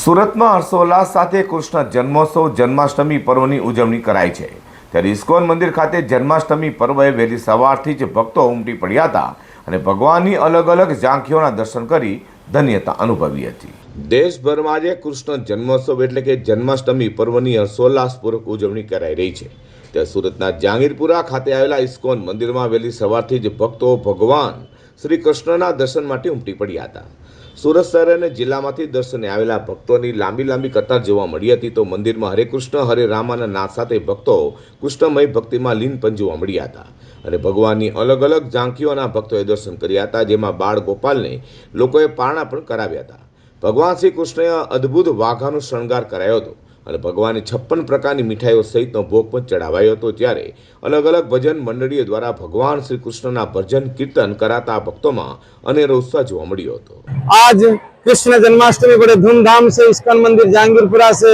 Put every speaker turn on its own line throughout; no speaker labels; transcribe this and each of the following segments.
સુરતમાં હર્ષોલ્લાસ સાથે કૃષ્ણ જન્મોત્સવ, જન્માષ્ટમી પર્વની ઉજવણી કરાઈ છે. ત્યારે ઇસ્કોન મંદિર ખાતે જન્માષ્ટમી પર્વે વહેલી સવારથી જ ભક્તો ઉમટી પડ્યા હતા અને ભગવાનની અલગ અલગ ઝાંખીઓના દર્શન કરી ધન્યતા અનુભવી હતી. દેશભરમાં આજે કૃષ્ણ જન્મોત્સવ એટલે કે જન્માષ્ટમી પર્વની હર્ષોલ્લાસપૂર્વક ઉજવણી કરાઈ રહી છે. ત્યારે સુરતના જાંગીરપુરા ખાતે આવેલા ઇસ્કોન મંદિરમાં વહેલી સવારથી જ ભક્તો ભગવાન શ્રી કૃષ્ણના દર્શન માટે ઉમટી પડ્યા હતા. સુરત શહેર અને જિલ્લામાંથી દર્શને આવેલા ભક્તોની લાંબી લાંબી કતાર જોવા મળી હતી તો મંદિરમાં હરે કૃષ્ણ, હરે રામાના નાદ સાથે ભક્તો કૃષ્ણમય ભક્તિમાં લીનપણ જોવા મળ્યા હતા. અને ભગવાનની અલગ અલગ ઝાંખીઓના ભક્તોએ દર્શન કર્યા હતા, જેમાં બાળ ગોપાલને લોકોએ પારણા પણ કરાવ્યા હતા. ભગવાન શ્રી કૃષ્ણએ અદ્ભુત વાઘાનો શણગાર કરાયો હતો. અને ભગવાને છપ્પન પ્રકારની મીઠાઈઓ સહિતનો ભોગ પણ ચડાવાયો હતો ત્યારે અલગ અલગ ભજન મંડળીઓ દ્વારા ભગવાન શ્રી કૃષ્ણના ભજન કીર્તન કરાતા ભક્તોમાં અનેરો ઉત્સાહ જોવા મળ્યો હતો
आज कृष्ण जन्माष्टमी बड़े धूमधाम से इस्कॉन मंदिर जहांगीरपुरा से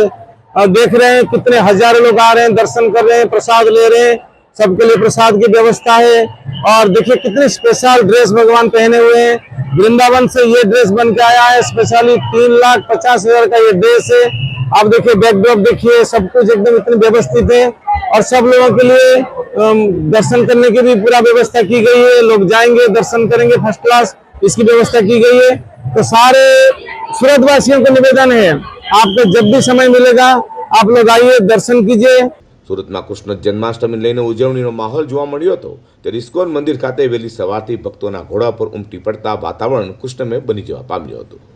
अ, देख रहे हैं कितने हजारों लोग आ रहे हैं दर्शन कर रहे हैं प्रसाद ले रहे हैं सबके लिए प्रसाद की व्यवस्था है और देखिए कितनी स्पेशल ड्रेस भगवान पहने हुए हैं। वृंदावन से ये ड्रेस बन के आया है स्पेशली तीन लाख पचास हज़ार का ये ड्रेस है। आप देखिए बैकड्रॉप देखिए, सब कुछ एकदम इतने व्यवस्थित है। और सब लोगों के लिए दर्शन करने की भी पूरा व्यवस्था की गई है। लोग जाएँगे, दर्शन करेंगे फ़र्स्ट क्लास इसकी व्यवस्था की गई है। तो सारे सूरत वासियों को निवेदन है, आपको जब भी समय मिलेगा, आप लोग आइए, दर्शन कीजिए।
સુરતમાં કૃષ્ણ જન્માષ્ટમી લઈને ઉજવણીનો માહોલ જોવા મળ્યો હતો. ત્યારે ઇસ્કોન મંદિર ખાતે વહેલી સવારથી ભક્તોના ઘોડા પર ઉમટી પડતા વાતાવરણ કૃષ્ણમય બની જવા પામ્યું હતું.